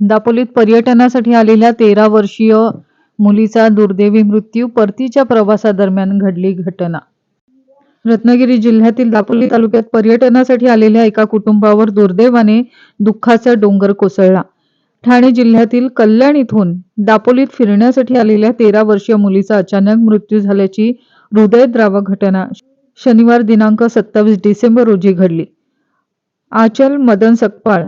दापोलीत पर्यटनासाठी आलेल्या तेरा वर्षीय मुलीचा दुर्दैवी मृत्यू परतीच्या प्रवासादरम्यान घडली घटना. रत्नागिरी जिल्ह्यातील दापोली तालुक्यात पर्यटनासाठी आलेल्या एका कुटुंबावर दुर्दैवाने दुःखाचा डोंगर कोसळला. ठाणे जिल्ह्यातील कल्याण इथून दापोलीत फिरण्यासाठी आलेल्या तेरा वर्षीय मुलीचा अचानक मृत्यू झाल्याची हृदयद्रावक घटना शनिवार दिनांक सत्तावीस डिसेंबर रोजी घडली. आचल मदन सकपाळ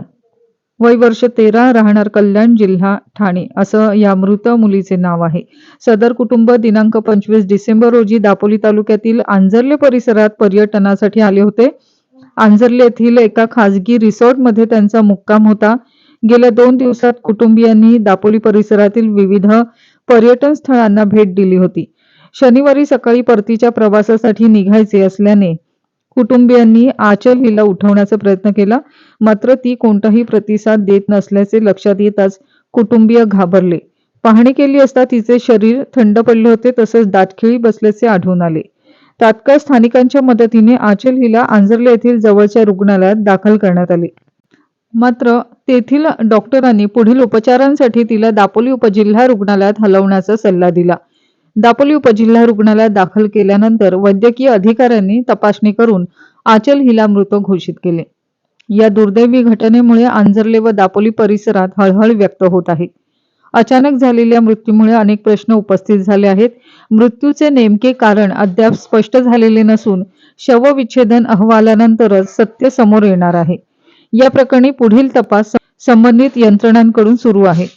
वय वर्ष तेरा राहणार कल्याण जिल्हा ठाणे. असं या मृत मुलीचे नाव आहे. सदर कुटुंब दिनांक पंचवीस डिसेंबर रोजी दापोली तालुक्यातील आंजर्ले परिसरात पर्यटनासाठी आले होते. आंजर्ले येथील एका खाजगी रिसॉर्टमध्ये त्यांचा मुक्काम होता. गेल्या दोन दिवसात कुटुंबियांनी दापोली परिसरातील विविध पर्यटन स्थळांना भेट दिली होती. शनिवारी सकाळी परतीच्या प्रवासासाठी निघायचे असल्याने कुटुंबियांनी आचल हिला उठवण्याचा प्रयत्न केला. मात्र ती कोणताही प्रतिसाद देत नसल्याचे लक्षात येताच कुटुंबीय घाबरले. पाहणी केली असता तिचे शरीर थंड पडले होते तसेच दाटखिळी बसल्याचे आढळून आले. तात्काळ स्थानिकांच्या मदतीने आचल हिला आंजर्ले येथील जवळच्या रुग्णालयात दाखल करण्यात आले. मात्र तेथील डॉक्टरांनी पुढील उपचारांसाठी तिला दापोली उपजिल्हा रुग्णालयात हलवण्याचा सल्ला दिला. दापोली उपजिल्हा रुग्णालयात दाखल केल्यानंतर वैद्यकीय अधिकाऱ्यांनी तपासणी करून आचल हिला मृत घोषित केले. या दुर्दैवी घटनेमुळे आंजर्ले व दापोली परिसरात हळहळ व्यक्त होत आहे. अचानक झालेल्या मृत्यूमुळे अनेक प्रश्न उपस्थित झाले आहेत. मृत्यूचे नेमके कारण अद्याप स्पष्ट झालेले नसून शवविच्छेदन अहवालानंतरच सत्य समोर येणार आहे. या प्रकरणी पुढील तपास संबंधित यंत्रणांकडून सुरू आहे.